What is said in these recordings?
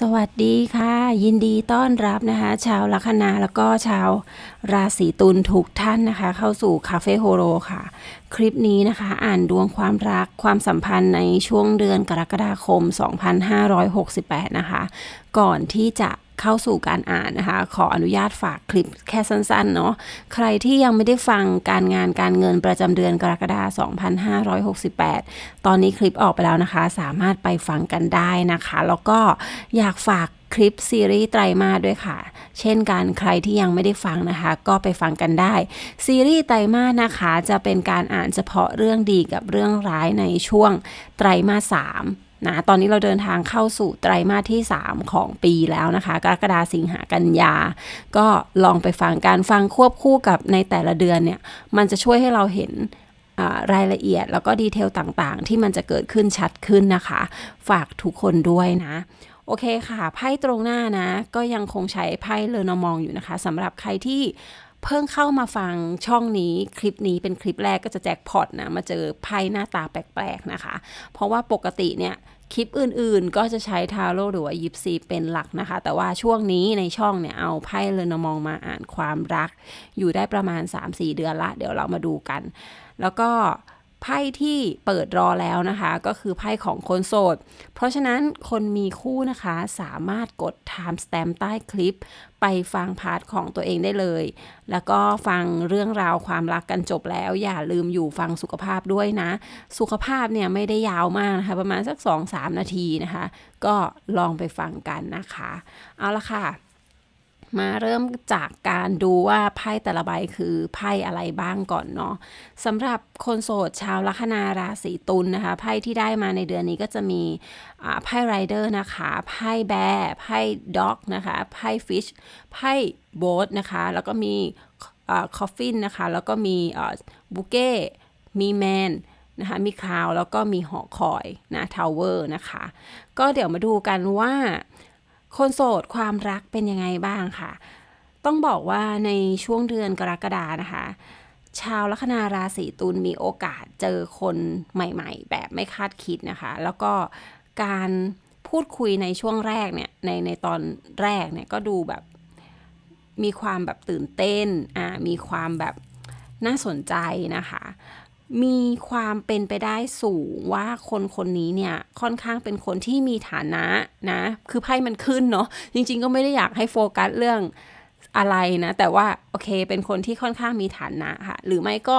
สวัสดีค่ะ ยินดีต้อนรับนะคะ ชาวลัคนาแล้วก็ชาวราศีตุลทุกท่านนะคะ เข้าสู่คาเฟ่โฮโรค่ะ คลิปนี้นะคะ อ่านดวงความรักความสัมพันธ์ในช่วงเดือนกรกฎาคม 2568 นะคะ ก่อนที่จะ เข้าสู่การอ่านนะคะ ขออนุญาตฝากคลิปแค่สั้นๆ เนาะใครที่ยังไม่ได้ฟังการงานการเงินประจำเดือนกรกฎาคม2568 ตอนนี้คลิปออกไปแล้วนะคะ สามารถไปฟังกันได้นะคะ แล้วก็อยากฝากคลิปซีรีส์ไตรมาสด้วยค่ะ เช่นกันใครที่ยังไม่ได้ฟังนะคะ ก็ไปฟังกันได้ ซีรีส์ไตรมาสนะคะ จะเป็นการอ่านเฉพาะเรื่องดีกับเรื่องร้ายในช่วงไตรมาสสาม นะตอนนี้เราเดินทางเข้าสู่ไตรมาสที่ 3 ของปีแล้วนะคะ กรกฎาสิงหากันยา ก็ลองไปฟังการฟังควบคู่กับในแต่ละเดือนเนี่ย มันจะช่วยให้เราเห็นรายละเอียดแล้วก็ดีเทลต่างๆ ที่มันจะเกิดขึ้นชัดขึ้นนะคะ ฝากทุกคนด้วยนะโอเคค่ะ ไพ่ตรงหน้านะ ก็ยังคงใช้ไพ่เลอนามองอยู่นะคะสำหรับใครที่ เพิ่งเข้ามาฟังช่องนี้คลิปนี้เป็นคลิปแรกก็จะแจ็คพอตนะมาเจอไพ่หน้าตาแปลกๆนะคะ เพราะว่าปกติเนี่ยคลิปอื่นๆ ก็จะใช้ทาโร่หรือว่ายิปซีเป็นหลักนะคะ แต่ว่าช่วงนี้ในช่องเนี่ยเอาไพ่เลนมองมาอ่านความรัก อยู่ได้ประมาณ 3-4 เดือนละ เดี๋ยวเรามาดูกัน แล้วก็ ไพ่ที่เปิดรอแล้วนะคะ ก็คือไพ่ของคนโสด เพราะฉะนั้นคนมีคู่นะคะสามารถกด time stamp ใต้คลิป ไปฟังพาร์ทของตัวเองได้เลย แล้วก็ฟังเรื่องราวความรักกันจบแล้ว อย่าลืมอยู่ฟังสุขภาพด้วยนะ สุขภาพเนี่ยไม่ได้ยาวมากนะคะ ประมาณสัก 2-3 นาทีนะคะ ก็ลองไปฟังกันนะคะ เอาละค่ะ มาเริ่มจากการดูว่าไพ่แต่ละใบคือไพ่อะไรบ้างก่อนเนาะสำหรับคนโสดชาวลัคนาราศีตุลนนะคะไพ่ที่ได้มาในเดือนนี้ก็จะมีไพ่ไรเดอร์นะคะไพ่แบร์ไพ่ด็อกนะคะไพ่ฟิชไพ่โบ๊ทนะคะ แล้วก็มีคอฟฟินนะคะ แล้วก็มีบุเก้มีแมนนะคะมีคาวแล้วก็มีหอคอยนะทาวเวอร์นะคะ ก็เดี๋ยวมาดูกันว่า คนโสดความรักเป็นยังไงบ้างค่ะ ต้องบอกว่าในช่วงเดือนกรกฎานะคะ ชาวลัคนาราศีตุลมีโอกาสเจอคนใหม่ ๆ แบบไม่คาดคิดนะคะ แล้วก็การพูดคุยในช่วงแรกเนี่ยในในตอนแรกเนี่ยก็ดูแบบมีความแบบตื่นเต้นอ่ามีความแบบน่าสนใจนะคะ มีความเป็นไปได้สูงว่าคนคนนี้เนี่ยค่อนข้างเป็นคนที่มีฐานะนะ คือไพ่มันขึ้นเนาะจริง ๆ ก็ไม่ได้อยากให้โฟกัสเรื่องอะไรนะ แต่ว่าโอเคเป็นคนที่ค่อนข้างมีฐานะค่ะ หรือไม่ก็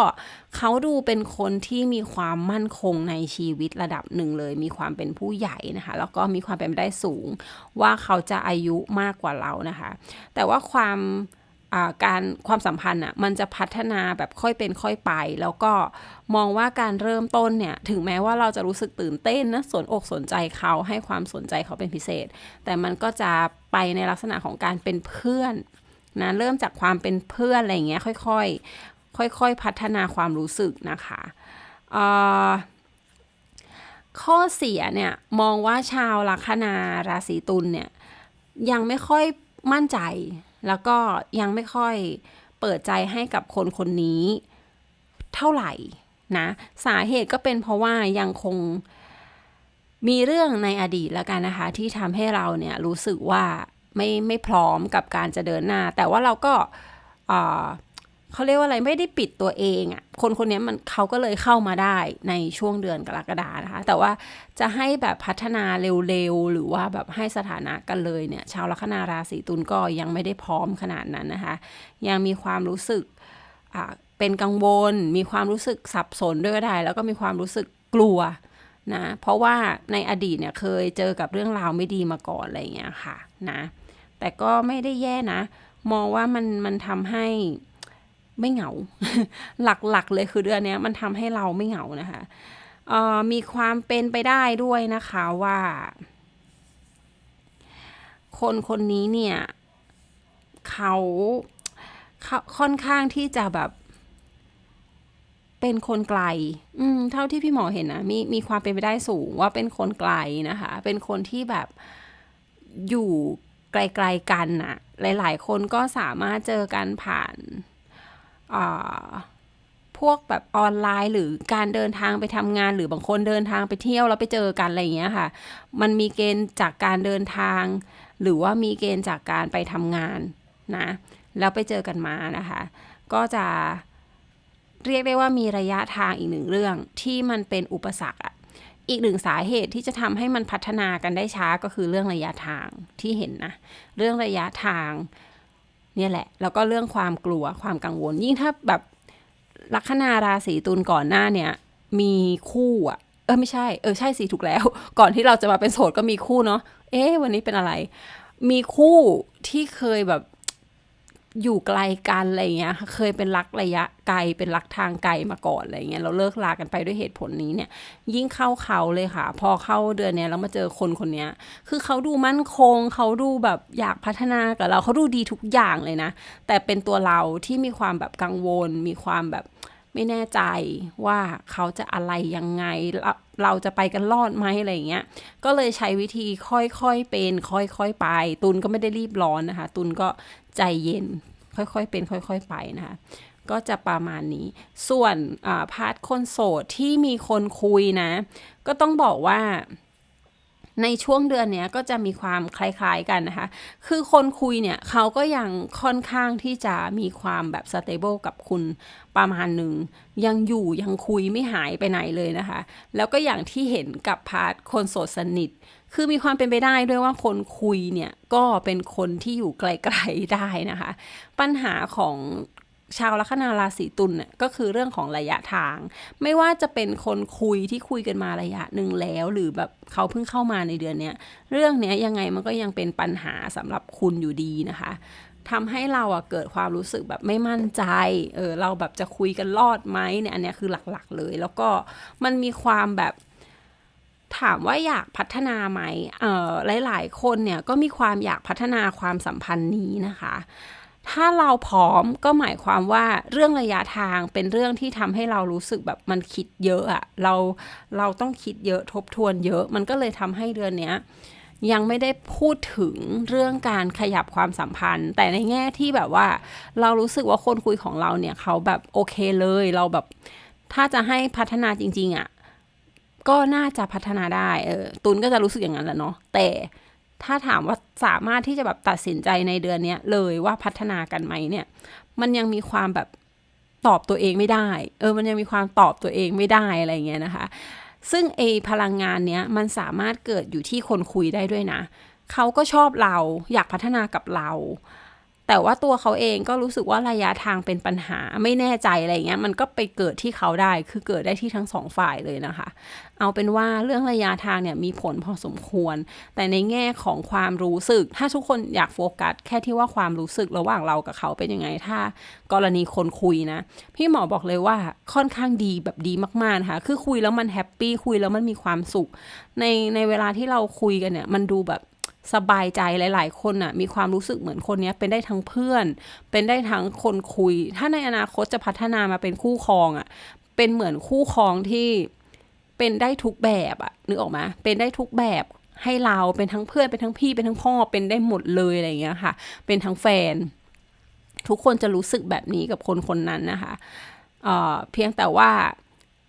เขาดูเป็นคนที่มีความมั่นคงในชีวิตระดับหนึ่งเลย มีความเป็นผู้ใหญ่นะคะ แล้วก็มีความเป็นไปได้สูง ว่าเขาจะอายุมากกว่าเรานะคะ แต่ว่าความ การความสัมพันธ์อะมันจะพัฒนาแบบค่อยเป็นค่อยไป แล้วก็มองว่าการเริ่มต้นเนี่ยถึงแม้ว่าเราจะรู้สึกตื่นเต้นนะสนอกสนใจเขาให้ความสนใจเขาเป็นพิเศษ แต่มันก็จะไปในลักษณะของการเป็นเพื่อนนะเริ่มจากความเป็นเพื่อนอะไรเงี้ยค่อยๆค่อยๆพัฒนาความรู้สึกนะคะข้อเสียเนี่ยมองว่าชาวลัคนาราศีตุลเนี่ยยังไม่ค่อยมั่นใจ แล้วก็ยังไม่ค่อยเปิดใจให้กับคนคนนี้เท่าไหร่นะสาเหตุก็เป็นเพราะว่ายังคงมีเรื่องในอดีตแล้วกันนะคะ ที่ทำให้เราเนี่ยรู้สึกว่าไม่ไม่พร้อมกับการจะเดินหน้า แต่ว่าเราก็อ่า เขาเรียกว่าอะไรไม่ได้ปิดตัวเองอะ่ะคนคนนี้มันเขาก็เลยเข้ามาได้ในช่วงเดือนกรกฎานะคะ แต่ว่าจะให้แบบพัฒนาเร็วๆ หรือว่าแบบให้สถานะกันเลยเนี่ย ชาวลัคนาราศีตุลก็ยังไม่ได้พร้อมขนาดนั้นนะคะ ยังมีความรู้สึกเป็นกังวล มีความรู้สึกสับสนด้วยก็ได้ แล้วก็มีความรู้สึกกลัวนะเพราะว่าในอดีตเนี่ยเคยเจอกับเรื่องราวไม่ดีมาก่อนอะไรอย่างเงี้ยค่ะนะแต่ก็ไม่ได้แย่นะ มองว่ามันมันทำให้ ไม่เหงา หลักๆเลยคือเดือนนี้มันทำให้เราไม่เหงานะคะมีความเป็นไปได้ด้วยนะคะว่า คนคนนี้เนี่ย เขาเขาค่อนข้างที่จะแบบเป็นคนไกล อืม เท่าที่พี่หมอเห็นนะ มีมีความเป็นไปได้สูงว่าเป็นคนไกลนะคะ เป็นคนที่แบบอยู่ไกลๆกันน่ะหลาย ๆ คนก็สามารถเจอกันผ่าน พวกแบบออนไลน์หรือการเดินทางไปทำงาน หรือบางคนเดินทางไปเที่ยวแล้วไปเจอกันอะไรอย่างเงี้ยค่ะ มันมีเกณฑ์จากการเดินทาง หรือว่ามีเกณฑ์จากการไปทำงานนะแล้วไปเจอกันมานะคะ ก็จะเรียกได้ว่ามีระยะทางอีกหนึ่งเรื่องที่มันเป็นอุปสรรคอะอีกหนึ่งสาเหตุที่จะทำให้มันพัฒนากันได้ช้าก็คือเรื่องระยะทางที่เห็นนะ เรื่องระยะทาง เนี่ยแหละ แล้วก็เรื่องความกลัวความกังวล ยิ่งถ้าแบบลัคนาราศีตุลก่อนหน้าเนี่ยมีคู่อะเออไม่ใช่เออใช่สิถูกแล้ว ก่อนที่เราจะมาเป็นโสดก็มีคู่เนาะเอ๊ะวันนี้เป็นอะไร มีคู่ที่เคยแบบ อยู่ไกลกันอะไรเงี้ย เคยเป็นรักระยะไกลเป็นรักทางไกลมาก่อนอะไรเงี้ยเราเลิกลากันไปด้วยเหตุผลนี้เนี่ย ยิ่งเข้าเขาเลยค่ะ พอเข้าเดือนเนี้ยแล้วมาเจอคนคนเนี้ยคือเขาดูมั่นคง เขาดูแบบอยากพัฒนากับเราเขาดูดีทุกอย่างเลยนะ แต่เป็นตัวเราที่มีความแบบกังวลมีความแบบ ไม่แน่ใจว่าเขาจะอะไรยังไงเราเราจะไปกันรอดไหมอะไรเงี้ย ก็เลยใช้วิธีค่อยๆเป็น ค่อยๆไป ตุนก็ไม่ได้รีบร้อนนะคะ ตุนก็ใจเย็น ค่อยๆเป็น ค่อยๆไปนะคะก็จะประมาณนี้ ส่วนพาร์ทคนโสดที่มีคนคุยนะ ก็ต้องบอกว่า ในช่วงเดือนนี้ก็จะมีความคล้ายๆกันนะคะ คือคนคุยเนี่ยเขาก็ยังค่อนข้างที่จะมีความแบบสเตเบิลกับคุณประมาณหนึ่ง ยังอยู่ยังคุยไม่หายไปไหนเลยนะคะ แล้วก็อย่างที่เห็นกับพาร์ทคนโสดสนิท คือมีความเป็นไปได้ด้วยว่าคนคุยเนี่ยก็เป็นคนที่อยู่ไกลๆได้นะคะ ปัญหาของ ชาวลัคนาราศีตุลเนี่ยก็คือเรื่องของระยะทาง ไม่ว่าจะเป็นคนคุยที่คุยกันมาระยะหนึ่งแล้ว หรือแบบเขาเพิ่งเข้ามาในเดือนเนี้ยเรื่องเนี้ยยังไงมันก็ยังเป็นปัญหาสำหรับคุณอยู่ดีนะคะทำให้เราอะเกิดความรู้สึกแบบไม่มั่นใจ เออเราแบบจะคุยกันรอดไหมเนี่ยอันเนี้ยคือหลักๆเลย แล้วก็มันมีความแบบถามว่าอยากพัฒนาไหมเออหลาย ๆ คนเนี่ยก็มีความอยากพัฒนาความสัมพันธ์นี้นะคะ ถ้าเราพร้อมก็หมายความว่าเรื่องระยะทางเป็นเรื่องที่ทำให้เรารู้สึกแบบมันคิดเยอะอะเราเราต้องคิดเยอะทบทวนเยอะ มันก็เลยทำให้เดือนเนี้ยยังไม่ได้พูดถึงเรื่องการขยับความสัมพันธ์ แต่ในแง่ที่แบบว่า เรารู้สึกว่าคนคุยของเราเนี่ยเขาแบบโอเคเลยเราแบบ ถ้าจะให้พัฒนาจริง ๆอะ่ะก็น่าจะพัฒนาได้เออตุนก็จะรู้สึกอย่างนั้นแหละเนาะแต่ ถ้าถามว่าสามารถที่จะแบบตัดสินใจในเดือนนี้เลยว่าพัฒนากันไหมเนี่ย มันยังมีความแบบตอบตัวเองไม่ได้ เออ มันยังมีความตอบตัวเองไม่ได้อะไรเงี้ยนะคะ ซึ่งเอพลังงานเนี้ยมันสามารถเกิดอยู่ที่คนคุยได้ด้วยนะ เขาก็ชอบเราอยากพัฒนากับเรา แต่ว่าตัวเขาเองก็รู้สึกว่าระยะทางเป็นปัญหาไม่แน่ใจอะไรเงี้ยมันก็ไปเกิดที่เขาได้คือเกิดได้ที่ทั้งสองฝ่ายเลยนะคะ เอาเป็นว่าเรื่องระยะทางเนี่ยมีผลพอสมควร แต่ในแง่ของความรู้สึก ถ้าทุกคนอยากโฟกัสแค่ที่ว่าความรู้สึกระหว่างเรากับเขาเป็นยังไงถ้า กรณีคนคุยนะ พี่หมอบอกเลยว่าค่อนข้างดีแบบดีมากๆค่ะคือคุยแล้วมันแฮปปี้คุยแล้วมันมีความสุข ในในเวลาที่เราคุยกันเนี่ยมันดูแบบ สบายใจหลาย ๆ คนน่ะมีความรู้สึกเหมือนคนนี้เป็นได้ทั้งเพื่อน เป็นได้ทั้งคนคุย ถ้าในอนาคตจะพัฒนามาเป็นคู่ครองอะเป็นเหมือนคู่ครองที่เป็นได้ทุกแบบอะนึกออกไหมเป็นได้ทุกแบบให้เราเป็นทั้งเพื่อนเป็นทั้งพี่เป็นทั้งพ่อเป็นได้หมดเลยอะไรอย่างเงี้ยค่ะ เป็นทั้งแฟน ทุกคนจะรู้สึกแบบนี้กับคนคนนั้นนะคะเเพียงแต่ว่า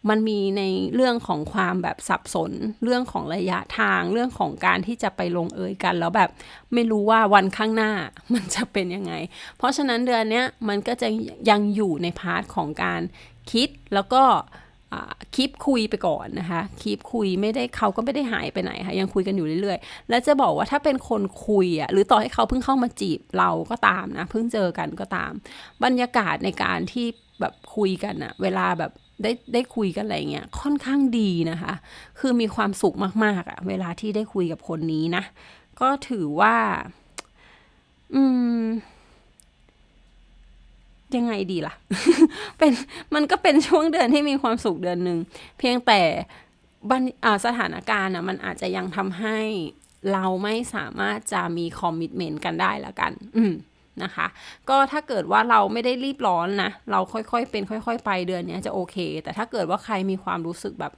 มันมีในเรื่องของความแบบสับสน เรื่องของระยะทาง เรื่องของการที่จะไปลงเอยกัน แล้วแบบไม่รู้ว่าวันข้างหน้ามันจะเป็นยังไง เพราะฉะนั้นเดือนนี้มันก็จะยังอยู่ในพาร์ทของการคิดแล้วก็คลิปคุยไปก่อนนะคะคลิปคุยไม่ได้เขาก็ไม่ได้หายไปไหนค่ะยังคุยกันอยู่เรื่อยๆ แล้วจะบอกว่าถ้าเป็นคนคุยอะหรือต่อให้เขาเพิ่งเข้ามาจีบเราก็ตามนะเพิ่งเจอกันก็ตาม บรรยากาศในการที่แบบคุยกันอะเวลาแบบ ได้ได้คุยกันอะไรเงี้ยค่อนข้างดีนะคะ คือมีความสุขมากๆอะเวลาที่ได้คุยกับคนนี้นะ ก็ถือว่า อืม ยังไงดีล่ะ เป็นมันก็เป็นช่วงเดือนที่มีความสุขเดือนหนึ่งเพียงแต่บรรสถานการณ์อะมันอาจจะยังทำให้เราไม่สามารถจะมีคอมมิชเมนต์กันได้ล้วกัน อืม นะคะ ก็ถ้าเกิดว่าเราไม่ได้รีบร้อนนะ เราค่อยๆเป็นค่อยๆ ไปเดือนนี้จะโอเค แต่ถ้าเกิดว่าใครมีความรู้สึกแบบ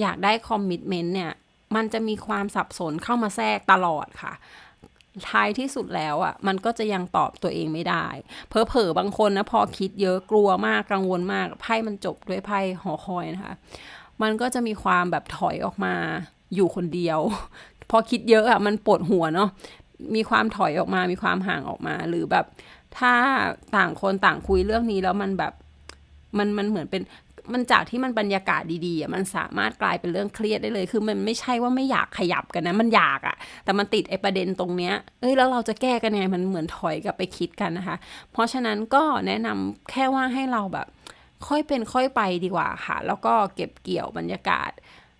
อยากได้คอมมิชเมนต์เนี่ย มันจะมีความสับสนเข้ามาแทรกตลอดค่ะท้ายที่สุดแล้วอะมันก็จะยังตอบตัวเองไม่ได้ เพอเผลอบางคนนะพอคิดเยอะกลัวมากกังวลมากไพ่มันจบด้วยไพ่หอคอยนะคะ มันก็จะมีความแบบถอยออกมาอยู่คนเดียว พอคิดเยอะอะมันปวดหัวเนาะ มีความถอยออกมา มีความห่างออกมา หรือแบบ ถ้าต่างคนต่างคุยเรื่องนี้แล้วมันแบบ มันมันเหมือนเป็นมันจากที่มันบรรยากาศดีๆอะมันสามารถกลายเป็นเรื่องเครียดได้เลย คือมันไม่ใช่ว่าไม่อยากขยับกันนะ มันอยากอะแต่มันติดไอ้ประเด็นตรงเนี้ย เอ้ยแล้วเราจะแก้กันยังไงมันเหมือนถอยกลับไปคิดกันนะคะ เพราะฉะนั้นก็แนะนำแค่ว่าให้เราแบบ ค่อยเป็นค่อยไปดีกว่าค่ะ แล้วก็เก็บเกี่ยวบรรยากาศ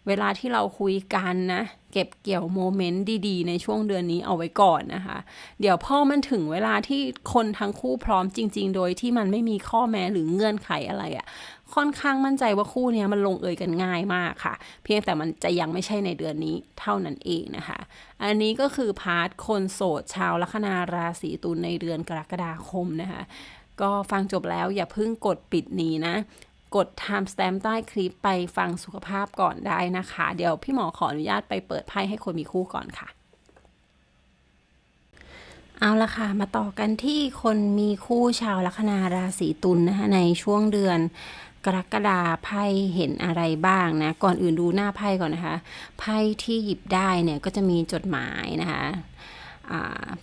เวลาที่เราคุยกันนะ เก็บเกี่ยวโมเมนต์ดีๆ ในช่วงเดือนนี้เอาไว้ก่อนนะคะ เดี๋ยวพอมันถึงเวลาที่คนทั้งคู่พร้อมจริง ๆ โดยที่มันไม่มีข้อแม้หรือเงื่อนไขอะไรอะ่ะค่อนข้างมั่นใจว่าคู่นี้มันลงเอยกันง่ายมากค่ะ เพียงแต่มันจะยังไม่ใช่ในเดือนนี้เท่านั้นเองนะคะ อันนี้ก็คือพาร์ทคนโสดชาวลัคนาราศีตุลในเดือนกรกฎาคมนะคะ ก็ฟังจบแล้วอย่าเพิ่งกดปิดนี้นะ กด time stamp ใต้คลิปไปฟังสุขภาพก่อนได้นะคะ เดี๋ยวพี่หมอขออนุญาตไปเปิดไพ่ให้คนมีคู่ก่อนค่ะ เอาละค่ะ มาต่อกันที่คนมีคู่ชาวลัคนาราศีตุลนนะคะในช่วงเดือนกรกฎาไพ่เห็นอะไรบ้างนะ ก่อนอื่นดูหน้าไพ่ก่อนนะคะ ไพ่ที่หยิบได้เนี่ยก็จะมีจดหมายนะคะ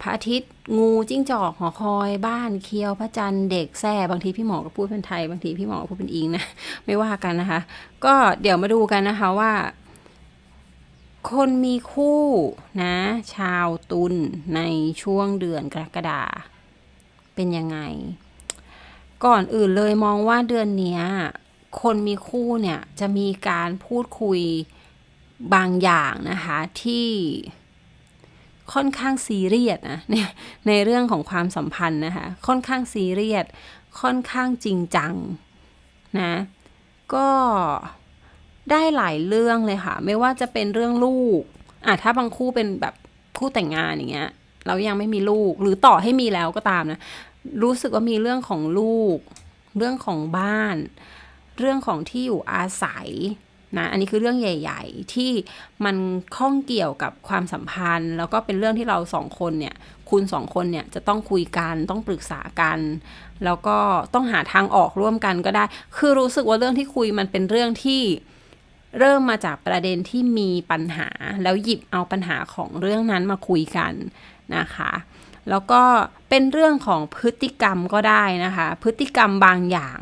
พระอาทิตย์งูจิ้งจอกหอคอยบ้านเคียวพระจันทร์เด็กแซ่บางทีพี่หมอก็พูดเป็นไทย บางทีพี่หมอก็พูดเป็นอิงนะไม่ว่ากันนะคะ ก็เดี๋ยวมาดูกันนะคะว่า คนมีคู่นะ ชาวตุลในช่วงเดือนกรกฎาเป็นยังไง ก่อนอื่นเลยมองว่าเดือนนี้คนมีคู่เนี่ยจะมีการพูดคุยบางอย่างนะคะที่ ค่อนข้างซีเรียสนะเนี่ยในเรื่องของความสัมพันธ์นะคะ ค่อนข้างซีเรียสค่อนข้างจริงจังนะก็ได้หลายเรื่องเลยค่ะ ไม่ว่าจะเป็นเรื่องลูกอะถ้าบางคู่เป็นแบบคู่แต่งงานอย่างเงี้ยเรายังไม่มีลูกหรือต่อให้มีแล้วก็ตามนะ รู้สึกว่ามีเรื่องของลูก เรื่องของบ้าน เรื่องของที่อยู่อาศัย นะอันนี้คือเรื่องใหญ่ ๆ ที่มันข้องเกี่ยวกับความสัมพันธ์ แล้วก็เป็นเรื่องที่เราสองคนเนี่ยคุณสองคนเนี่ยจะต้องคุยกันต้องปรึกษากัน แล้วก็ต้องหาทางออกร่วมกันก็ได้ คือรู้สึกว่าเรื่องที่คุยมันเป็นเรื่องที่เริ่มมาจากประเด็นที่มีปัญหา แล้วหยิบเอาปัญหาของเรื่องนั้นมาคุยกันนะคะ แล้วก็เป็นเรื่องของพฤติกรรมก็ได้นะคะ พฤติกรรมบางอย่าง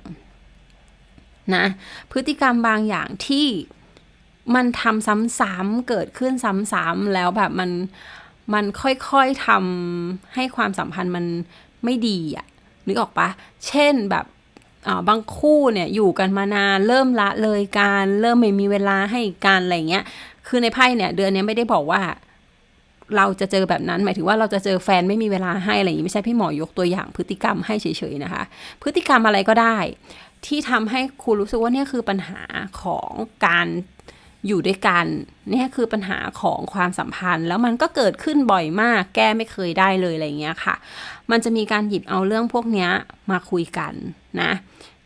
นะ พฤติกรรมบางอย่างที่มันทำซ้ำๆเกิดขึ้นซ้ำๆแล้วแบบมันมันค่อยๆทำให้ความสัมพันธ์มันไม่ดีอะนึกออกปะเช่นแบบบางคู่เนี่ยอยู่กันมานานเริ่มละเลยการเริ่มไม่มีเวลาให้การอะไรเงี้ย คือในไพ่เนี่ย เดือนนี้ไม่ได้บอกว่า เราจะเจอแบบนั้น หมายถึงว่าเราจะเจอแฟนไม่มีเวลาให้อะไรอย่างนี้ไม่ใช่พี่หมอยกตัวอย่างพฤติกรรมให้เฉยๆนะคะ พฤติกรรมอะไรก็ได้ ที่ทำให้คุณรู้สึกว่านี่คือปัญหาของการอยู่ด้วยกันนี่คือปัญหาของความสัมพันธ์ แล้วมันก็เกิดขึ้นบ่อยมาก แก้ไม่เคยได้เลยอะไรเงี้ยค่ะ มันจะมีการหยิบเอาเรื่องพวกนี้มาคุยกันนะ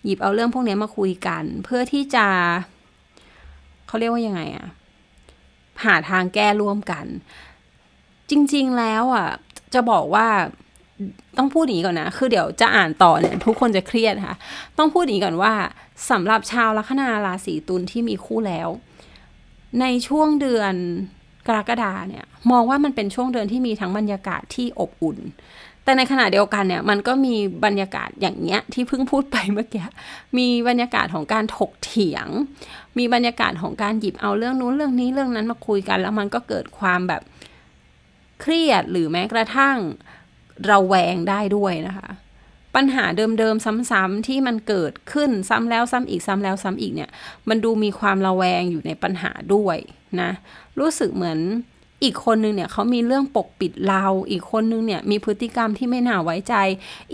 หยิบเอาเรื่องพวกนี้มาคุยกัน เพื่อที่จะเขาเรียกว่ายังไงอะหาทางแก้ร่วมกัน จริง ๆ แล้วอะจะบอกว่า ต้องพูดอย่างนี้ก่อนนะ คือเดี๋ยวจะอ่านต่อเนี่ยทุกคนจะเครียดค่ะ ต้องพูดอย่างนี้ก่อนว่าสำหรับชาวลัคนาราศีตุลที่มีคู่แล้ว ในช่วงเดือนกรกฎาเนี่ยมองว่ามันเป็นช่วงเดือนที่มีทั้งบรรยากาศที่อบอุ่น แต่ในขณะเดียวกันเนี่ยมันก็มีบรรยากาศอย่างเงี้ยที่เพิ่งพูดไปเมื่อกี้มีบรรยากาศของการถกเถียง มีบรรยากาศของการหยิบเอาเรื่องนู้นเรื่องนี้เรื่องนั้นมาคุยกัน แล้วมันก็เกิดความแบบเครียดหรือแม้กระทั่ง ราแวงได้ด้วยนะคะ ปัญหาเดิมๆซ้ำๆที่มันเกิดขึ้นซ้ำแล้วซ้ำอีกซ้ำแล้วซ้ำอีกเนี่ย มันดูมีความระแวงอยู่ในปัญหาด้วยนะ รู้สึกเหมือนอีกคนนึงเนี่ยเขามีเรื่องปกปิดเรา อีกคนนึงเนี่ยมีพฤติกรรมที่ไม่น่าไว้ใจ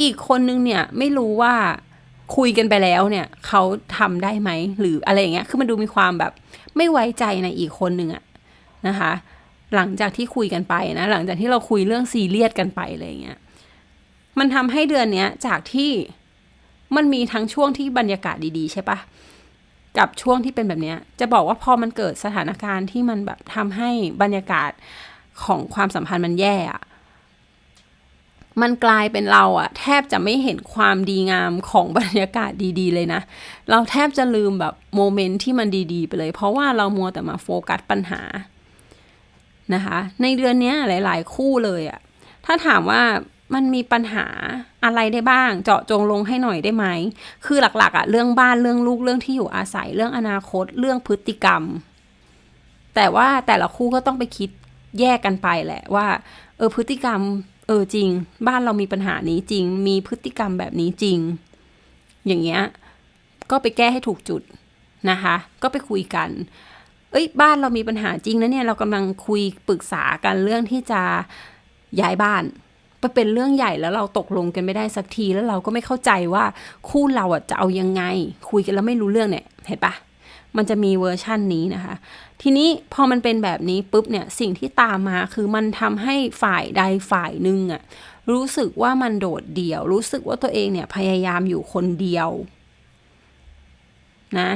อีกคนนึงเนี่ยไม่รู้ว่าคุยกันไปแล้วเนี่ยเขาทำได้ไหมหรืออะไรอย่างเงี้ย คือมันดูมีความแบบไม่ไว้ใจในอีกคนนึงอะนะคะ หลังจากที่คุยกันไปนะ หลังจากที่เราคุยเรื่องซีเรียสกันไปอะไรเงี้ยมันทำให้เดือนเนี้ยจากที่มันมีทั้งช่วงที่บรรยากาศดีๆใช่ปะกับช่วงที่เป็นแบบเนี้ย จะบอกว่าพอมันเกิดสถานการณ์ที่มันแบบทำให้บรรยากาศของความสัมพันธ์มันแย่อะมันกลายเป็นเราอะแทบจะไม่เห็นความดีงามของบรรยากาศดี ๆ เลยนะ เราแทบจะลืมแบบโมเมนต์ที่มันดี ๆ ไปเลย เพราะว่าเรามัวแต่มาโฟกัสปัญหา นะคะ ในเดือนนี้หลาย ๆ คู่เลยอะถ้าถามว่ามันมีปัญหาอะไรได้บ้าง เจาะจงลงให้หน่อยได้ไหม คือหลัก ๆอะเรื่องบ้านเรื่องลูกเรื่องที่อยู่อาศัยเรื่องอนาคตเรื่องพฤติกรรม แต่ว่าแต่ละคู่ก็ต้องไปคิดแยกกันไปแหละว่า เออพฤติกรรม เออจริง บ้านเรามีปัญหานี้จริง มีพฤติกรรมแบบนี้จริง อย่างเงี้ยก็ไปแก้ให้ถูกจุดนะคะ ก็ไปคุยกัน เอ้ยบ้านเรามีปัญหาจริงนะเนี่ยเรากำลังคุยปรึกษากันเรื่องที่จะย้ายบ้านไปเป็นเรื่องใหญ่แล้วเราตกลงกันไม่ได้สักทีแล้วเราก็ไม่เข้าใจว่าคู่เราอะจะเอายังไง คุยกันแล้วไม่รู้เรื่องเนี่ยเห็นปะมันจะมีเวอร์ชั่นนี้นะคะ ทีนี้พอมันเป็นแบบนี้ปุ๊บเนี่ยสิ่งที่ตามมาคือมันทำให้ฝ่ายใดฝ่ายหนึ่งอะรู้สึกว่ามันโดดเดี่ยว รู้สึกว่าตัวเองเนี่ยพยายามอยู่คนเดียวนะ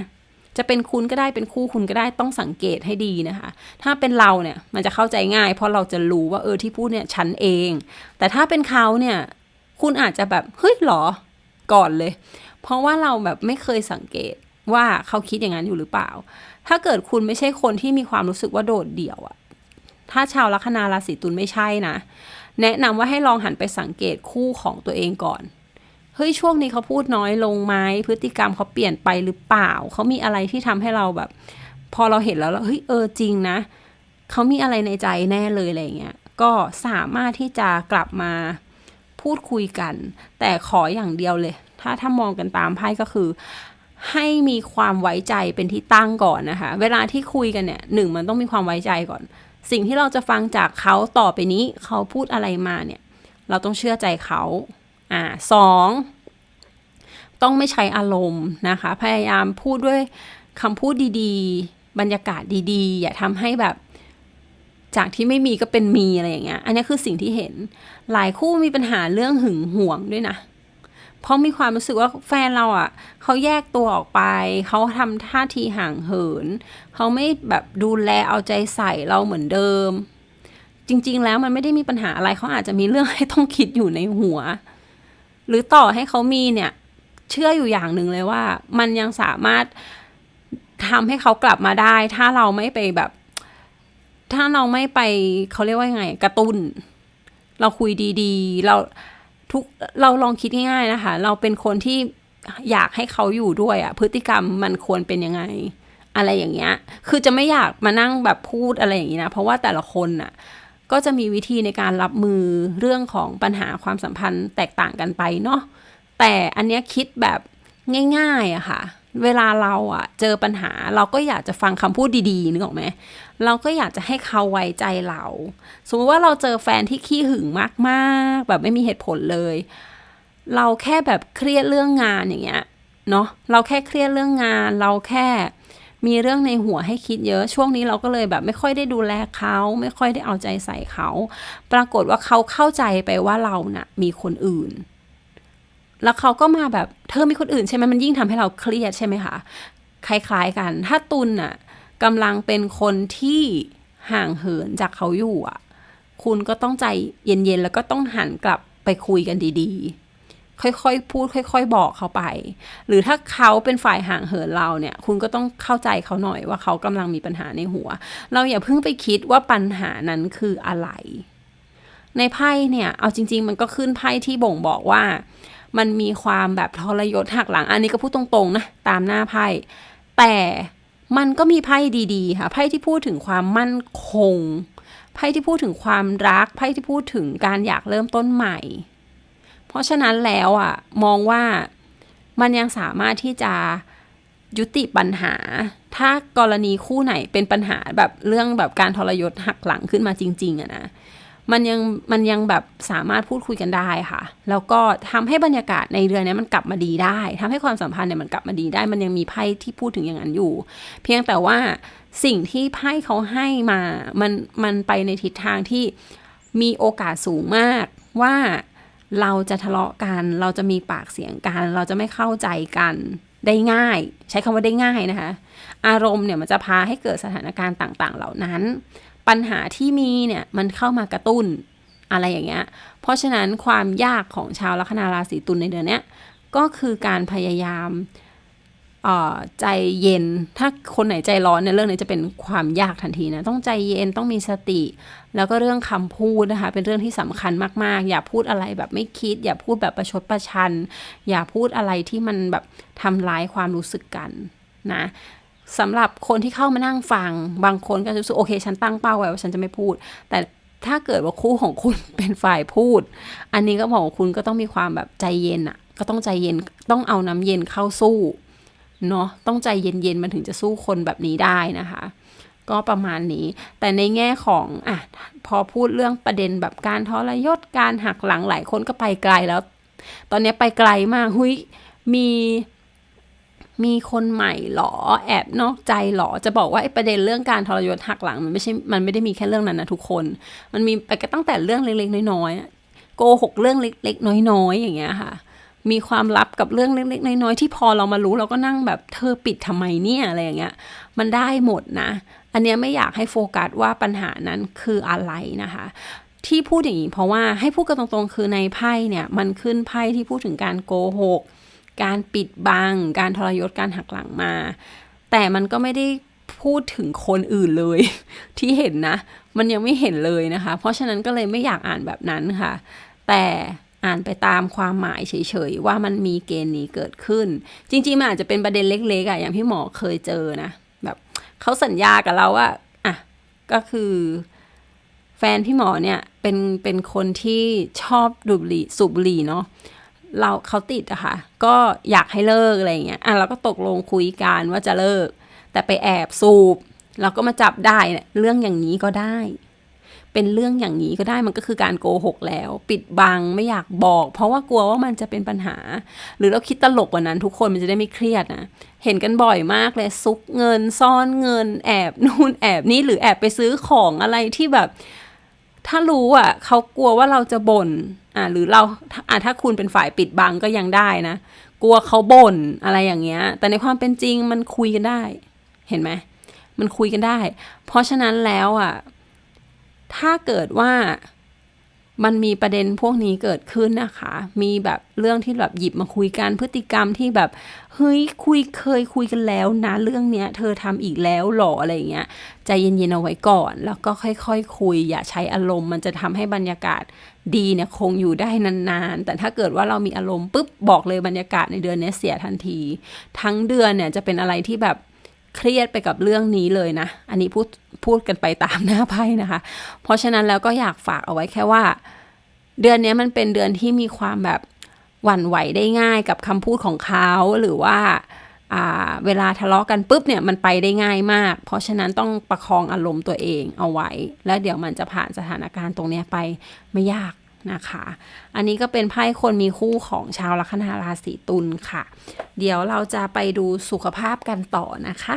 จะเป็นคุณก็ได้เป็นคู่คุณก็ได้ต้องสังเกตให้ดีนะคะ ถ้าเป็นเราเนี่ยมันจะเข้าใจง่าย เพราะเราจะรู้ว่าเออที่พูดเนี่ยฉันเอง แต่ถ้าเป็นเขาเนี่ยคุณอาจจะแบบเฮ้ยหรอก่อนเลย เพราะว่าเราแบบไม่เคยสังเกตว่าเขาคิดอย่างนั้นอยู่หรือเปล่า ถ้าเกิดคุณไม่ใช่คนที่มีความรู้สึกว่าโดดเดี่ยวอะถ้าชาวลัคนาราศีตุลไม่ใช่นะ แนะนำว่าให้ลองหันไปสังเกตคู่ของตัวเองก่อน เฮ้ยช่วงนี้เขาพูดน้อยลงไหมพฤติกรรมเขาเปลี่ยนไปหรือเปล่า เขามีอะไรที่ทำให้เราแบบ พอเราเห็นแล้วเฮ้ยเออจริงนะ เขามีอะไรในใจแน่เลยอะไรเงี้ยก็สามารถที่จะกลับมาพูดคุยกัน แต่ขออย่างเดียวเลย ถ้าถ้ามองกันตามไพ่ก็คือ ให้มีความไว้ใจเป็นที่ตั้งก่อนนะคะ เวลาที่คุยกันเนี่ยหนึ่งมันต้องมีความไว้ใจก่อน สิ่งที่เราจะฟังจากเขาต่อไปนี้ เขาพูดอะไรมาเนี่ย เราต้องเชื่อใจเขา อ่าสองต้องไม่ใช้อารมณ์นะคะ พยายามพูดด้วยคำพูดดีๆ บรรยากาศดีๆ อย่าทำให้แบบจากที่ไม่มีก็เป็นมีอะไรอย่างเงี้ย อันนี้คือสิ่งที่เห็น หลายคู่มีปัญหาเรื่องหึงหวงด้วยนะ เพราะมีความรู้สึกว่าแฟนเราอะ่ะเขาแยกตัวออกไป เขาทำท่าทีห่างเหิน เขาไม่แบบดูแลเอาใจใส่เราเหมือนเดิม จริง ๆ แล้วมันไม่ได้มีปัญหาอะไร เขาอาจจะมีเรื่องให้ต้องคิดอยู่ในหัว หรือต่อให้เขามีเนี่ยเชื่ออยู่อย่างหนึ่งเลยว่า มันยังสามารถทำให้เขากลับมาได้ ถ้าเราไม่ไปแบบ ถ้าเราไม่ไปเขาเรียกว่าไง กระตุ้น เราคุยดีๆ เราทุกเราลองคิดง่ายๆนะคะ เราเป็นคนที่อยากให้เขาอยู่ด้วยอะพฤติกรรมมันควรเป็นยังไง อะไรอย่างเงี้ย คือจะไม่อยากมานั่งแบบพูดอะไรอย่างนี้นะ เพราะว่าแต่ละคนน่ะ ก็จะมีวิธีในการรับมือเรื่องของปัญหาความสัมพันธ์แตกต่างกันไปเนาะแต่อันเนี้ยคิดแบบง่ายๆอะค่ะ เวลาเราอะเจอปัญหาเราก็อยากจะฟังคำพูดดีๆนึกออกไหมเราก็อยากจะให้เขาไว้ใจเรา สมมติว่าเราเจอแฟนที่ขี้หึงมากๆ แบบไม่มีเหตุผลเลย เราแค่แบบเครียดเรื่องงานอย่างเงี้ยเนาะเราแค่เครียดเรื่องงาน เราแค่ มีเรื่องในหัวให้คิดเยอะช่วงนี้เราก็เลยแบบไม่ค่อยได้ดูแลเขา ไม่ค่อยได้เอาใจใส่เขา ปรากฏว่าเขาเข้าใจไปว่าเรานะ่ะมีคนอื่น แล้วเขาก็มาแบบเธอมีคนอื่นใช่ไหมมันยิ่งทำให้เราเครียดใช่ไหมคะคล้าย ๆกัน ถ้าตุลน่ะกำลังเป็นคนที่ห่างเหินจากเขาอยู่อะ คุณก็ต้องใจเย็นๆ แล้วก็ต้องหันกลับไปคุยกันดีๆ ค่อยๆพูดค่อย ๆ บอกเขาไป หรือถ้าเขาเป็นฝ่ายห่างเหินเราเนี่ย คุณก็ต้องเข้าใจเขาหน่อยว่าเขากำลังมีปัญหาในหัว เราอย่าเพิ่งไปคิดว่าปัญหานั้นคืออะไร ในไพ่เนี่ย เอาจริง ๆ มันก็ขึ้นไพ่ที่บ่งบอกว่า มันมีความแบบทรยศหักหลัง อันนี้ก็พูดตรงๆนะตามหน้าไพ่ แต่มันก็มีไพ่ดีๆ ค่ะ ไพ่ที่พูดถึงความมั่นคง ไพ่ที่พูดถึงความรัก ไพ่ที่พูดถึงการอยากเริ่มต้นใหม่ เพราะฉะนั้นแล้วอะมองว่ามันยังสามารถที่จะยุติปัญหา ถ้ากรณีคู่ไหนเป็นปัญหาแบบเรื่องแบบการทรยศหักหลังขึ้นมาจริง ๆอะนะมันยังมันยังแบบสามารถพูดคุยกันได้ค่ะ แล้วก็ทำให้บรรยากาศในเดือนนี้มันกลับมาดีได้ทำให้ความสัมพันธ์เนี่ยมันกลับมาดีได้ มันยังมีไพ่ที่พูดถึงอย่างนั้นอยู่ เพียงแต่ว่าสิ่งที่ไพ่เขาให้มา มันมันไปในทิศทางที่มีโอกาสสูงมากว่า เราจะทะเลาะกัน เราจะมีปากเสียงกัน เราจะไม่เข้าใจกันได้ง่าย ใช้คำว่าได้ง่ายนะคะ อารมณ์เนี่ยมันจะพาให้เกิดสถานการณ์ต่างๆ เหล่านั้น ปัญหาที่มีเนี่ยมันเข้ามากระตุ้นอะไรอย่างเงี้ย เพราะฉะนั้นความยากของชาวลัคนาราศีตุลในเดือนนี้ก็คือการพยายาม ใจเย็น ถ้าคนไหนใจร้อนเนี่ยเรื่องนี้จะเป็นความยากทันทีนะ ต้องใจเย็น ต้องมีสติ แล้วก็เรื่องคำพูดนะคะ เป็นเรื่องที่สำคัญมาก ๆ อย่าพูดอะไรแบบไม่คิด อย่าพูดแบบประชดประชัน อย่าพูดอะไรที่มันแบบทำร้ายความรู้สึกกันนะสำหรับคนที่เข้ามานั่งฟัง บางคนก็จะรู้สึกโอเค ฉันตั้งเป้าไว้ว่าฉันจะไม่พูด แต่ถ้าเกิดว่าคู่ของคุณเป็นฝ่ายพูด อันนี้ก็บอกว่าคุณก็ต้องมีความแบบใจเย็นอะ่ะ ก็ต้องใจเย็น ต้องเอาน้ำเย็นเข้าสู้ เนาะต้องใจเย็นๆมันถึงจะสู้คนแบบนี้ได้นะคะ ก็ประมาณนี้ แต่ในแง่ของอะพอพูดเรื่องประเด็นแบบการทรยศการหักหลังหลายคนก็ไปไกลแล้ว ตอนนี้ไปไกลมากหุยมีมีคนใหม่หรอแอบนอกใจหรอจะบอกว่าไอ้ประเด็นเรื่องการทรยศหักหลังมันไม่ใช่มันไม่ได้มีแค่เรื่องนั้นนะทุกคน มันมีไปตั้งแต่เรื่องเล็กๆน้อยๆโกหกเรื่องเล็กๆน้อยๆอย่างเงี้ยค่ะ มีความลับกับเรื่องเล็กๆน้อยๆที่พอเรามารู้เราก็นั่งแบบเธอปิดทำไมเนี่ยอะไรอย่างเงี้ย มันได้หมดนะ อันเนี้ยไม่อยากให้โฟกัสว่าปัญหานั้นคืออะไรนะคะที่พูดอย่างนี้เพราะว่าให้พูดกันตรงๆ คือในไพ่เนี่ย มันขึ้นไพ่ที่พูดถึงการโกหก การปิดบัง การทรยศการหักหลังมา แต่มันก็ไม่ได้พูดถึงคนอื่นเลย ที่เห็นนะ มันยังไม่เห็นเลยนะคะ เพราะฉะนั้นก็เลยไม่อยากอ่านแบบนั้นค่ะ แต่ อ่านไปตามความหมายเฉยๆว่ามันมีเกณฑ์นี้เกิดขึ้น จริงๆมันอาจจะเป็นประเด็นเล็กๆอะอย่างพี่หมอเคยเจอนะแบบเขาสัญญากับเราว่าอะก็คือ แฟนพี่หมอเนี่ยเป็นเป็นคนที่ชอบดูบุหรี่สูบบุหรี่เนาะเราเขาติดอะค่ะก็อยากให้เลิกอะไรเงี้ยอะเราก็ตกลงคุยกันว่าจะเลิก แต่ไปแอบสูบเราก็มาจับได้เนี่ยเรื่องอย่างนี้ก็ได้ เป็นเรื่องอย่างนี้ก็ได้มันก็คือการโกหกแล้ว ปิดบังไม่อยากบอก เพราะว่ากลัวว่ามันจะเป็นปัญหา หรือเราคิดตลกกว่านั้นทุกคนมันจะได้ไม่เครียดนะเห็นกันบ่อยมากเลยซุกเงินซ่อนเงิน แอบนู่นแอบนี่หรือแอบไปซื้อของอะไรที่แบบ ถ้ารู้อะเขากลัวว่าเราจะบน่นอ่าหรือเราอ่าถ้าคุณเป็นฝ่ายปิดบังก็ยังได้นะกลัวเขาบ่นอะไรอย่างเงี้ย แต่ในความเป็นจริงมันคุยกันได้ เห็นไหมมันคุยกันได้ เพราะฉะนั้นแล้วอะ ถ้าเกิดว่ามันมีประเด็นพวกนี้เกิดขึ้นนะคะ มีแบบเรื่องที่แบบหยิบมาคุยกันพฤติกรรมที่แบบเฮ้ยคุยเคยคุยกันแล้วนะเรื่องเนี้ย เธอทำอีกแล้วหรออะไรเงี้ยใจเย็นๆเอาไว้ก่อน แล้วก็ค่อยๆคคุย อย่าใช้อารมณ์มันจะทำให้บรรยากาศดีเนี่ยคงอยู่ได้นานๆ แต่ถ้าเกิดว่าเรามีอารมณ์ปุ๊บบอกเลยบรรยากาศในเดือนนี้เสียทันที ทั้งเดือนเนี่ยจะเป็นอะไรที่แบบ เครียดไปกับเรื่องนี้เลยนะ อันนี้พูดพูดกันไปตามหน้าไพ่นะคะ เพราะฉะนั้นแล้วก็อยากฝากเอาไว้แค่ว่า เดือนนี้มันเป็นเดือนที่มีความแบบหวั่นไหวได้ง่ายกับคำพูดของเขาหรือว่าเวลาทะเลาะกันปุ๊บเนี่ยมันไปได้ง่ายมาก เพราะฉะนั้นต้องประคองอารมณ์ตัวเองเอาไว้ แล้วเดี๋ยวมันจะผ่านสถานการณ์ตรงนี้ไปไม่ยาก นะคะ อันนี้ก็เป็นไพ่คนมีคู่ของชาวลัคนาราศีตุลค่ะ เดี๋ยวเราจะไปดูสุขภาพกันต่อนะคะ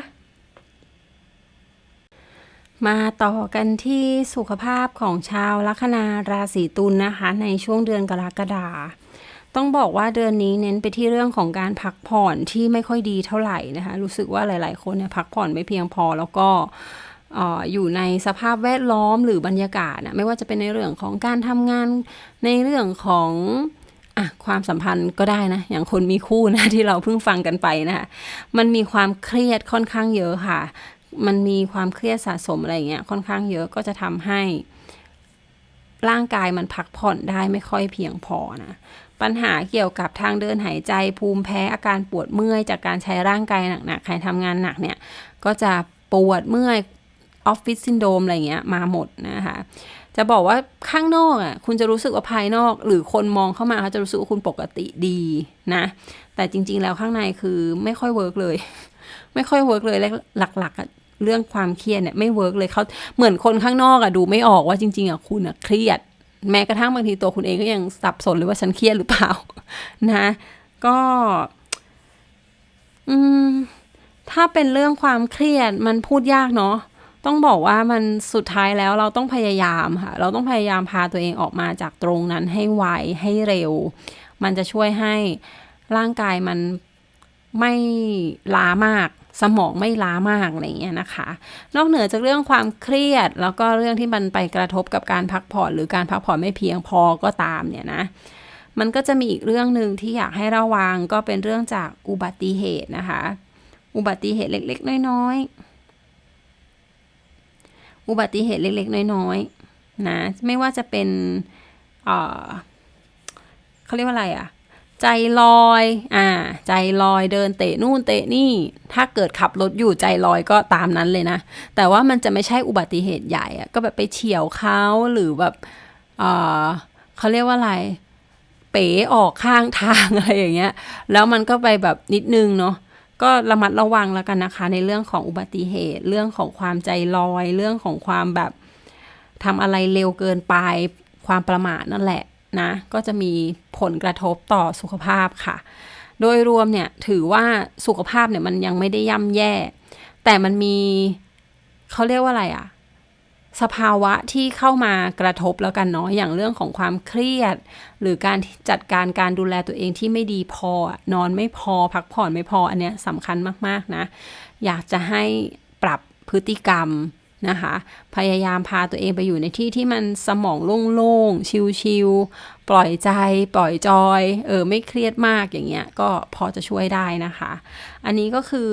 มาต่อกันที่สุขภาพของชาวลัคนาราศีตุลนนะคะ ในช่วงเดือนกรกฎาต้องบอกว่าเดือนนี้เน้นไปที่เรื่องของการพักผ่อนที่ไม่ค่อยดีเท่าไหร่นะคะ รู้สึกว่าหลาย ๆ คนเนี่ยพักผ่อนไม่เพียงพอแล้วก็ อยู่ในสภาพแวดล้อมหรือบรรยากาศนะไม่ว่าจะเป็นในเรื่องของการทำงานในเรื่องของอะความสัมพันธ์ก็ได้นะ อย่างคนมีคู่นะที่เราเพิ่งฟังกันไปนะคะมันมีความเครียดค่อนข้างเยอะค่ะ มันมีความเครียดสะสมอะไรเงี้ยค่อนข้างเยอะก็จะทำให้ ร่างกายมันพักผ่อนได้ไม่ค่อยเพียงพอนะปัญหาเกี่ยวกับทางเดินหายใจภูมิแพ้อาการปวดเมื่อยจากการใช้ร่างกายหนักๆใครทำงานหนักเนี่ย ก็จะปวดเมื่อย ออฟฟิศซินโดมอะไรเงี้ยมาหมดนะคะจะบอกว่าข้างนอกอะคุณจะรู้สึกว่าภายนอก หรือคนมองเข้ามาเขาจะรู้สึกว่าคุณปกติดีนะ แต่จริง ๆ แล้วข้างในคือไม่ค่อยเวิร์กเลย ไม่ค่อยเวิร์กเลยหลักๆอะเรื่องความเครียดเนี่ยไม่เวิร์กเลยเขาเหมือนคนข้างนอกอะดูไม่ออกว่าจริง ๆอะคุณอะเครียด แม้กระทั่งบางทีตัวคุณเองก็ยังสับสนเลยว่าฉันเครียดหรือเปล่านะก็อืมถ้าเป็นเรื่องความเครียดมันพูดยากเนาะ ต้องบอกว่ามันสุดท้ายแล้วเราต้องพยายามค่ะ เราต้องพยายามพาตัวเองออกมาจากตรงนั้นให้ไวให้เร็ว มันจะช่วยให้ร่างกายมันไม่ล้ามาก สมองไม่ล้ามากอะไรเงี้ยนะคะ นอกเหนือจากเรื่องความเครียด แล้วก็เรื่องที่มันไปกระทบกับการพักผ่อน หรือการพักผ่อนไม่เพียงพอก็ตามเนี่ยนะมันก็จะมีอีกเรื่องหนึ่งที่อยากให้ระวังก็เป็นเรื่องจากอุบัติเหตุนะคะ อุบัติเหตุเล็ก ๆ น้อย ๆ อุบัติเหตุเล็กๆ น้อยๆนะไม่ว่าจะเป็นเเขาเรียกว่าอะไรอะใจลอยอ่าใจลอยเดินเตะนู่นเตะนี่ ถ้าเกิดขับรถอยู่ใจลอยก็ตามนั้นเลยนะ แต่ว่ามันจะไม่ใช่อุบัติเหตุใหญ่อะก็แบบไปเฉียวเขาหรือแบบเออเขาเรียกว่าอะไรเป๋ออกข้างทางอะไรอย่างเงี้ย แล้วมันก็ไปแบบนิดนึงเนาะ ก็ระมัดระวังแล้วกันนะคะ ในเรื่องของอุบัติเหตุ เรื่องของความใจลอย เรื่องของความแบบทำอะไรเร็วเกินไปความประมาทนั่นแหละนะก็จะมีผลกระทบต่อสุขภาพค่ะ โดยรวมเนี่ยถือว่าสุขภาพเนี่ยมันยังไม่ได้ย่ำแย่ แต่มันมีเขาเรียกว่าอะไรอะ สภาวะที่เข้ามากระทบแล้วกันเนาะอย่างเรื่องของความเครียด หรือการจัดการการดูแลตัวเองที่ไม่ดีพอ นอนไม่พอพักผ่อนไม่พออันเนี้ยสำคัญมากๆนะ อยากจะให้ปรับพฤติกรรมนะคะพยายามพาตัวเองไปอยู่ในที่ที่มันสมองโล่งๆ ชิลๆ ปล่อยใจ ปล่อยจอย เออ ไม่เครียดมากอย่างเงี้ย ก็พอจะช่วยได้นะคะ อันนี้ก็คือ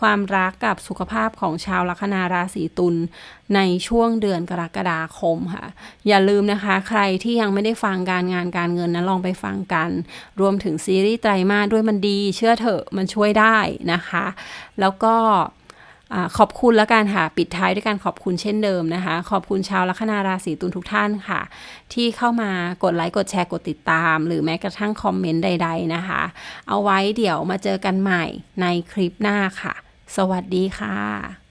ความรักกับสุขภาพของชาวลัคนาราศีตุลในช่วงเดือนกรกฎาคมค่ะ อย่าลืมนะคะ ใครที่ยังไม่ได้ฟังการงานการเงินนะลองไปฟังกัน รวมถึงซีรีส์ไตรมาสด้วยมันดี เชื่อเถอะมันช่วยได้นะคะ แล้วก็อขอบคุณแล้วกันค่ะ ปิดท้ายด้วยการขอบคุณเช่นเดิมนะคะ ขอบคุณชาวลัคนาราศีตุลทุกท่านค่ะ ที่เข้ามากดไลค์กดแชร์กดติดตาม หรือแม้กระทั่งคอมเมนต์ใด ๆ นะคะ เอาไว้เดี๋ยวมาเจอกันใหม่ในคลิปหน้าค่ะ สวัสดีค่ะ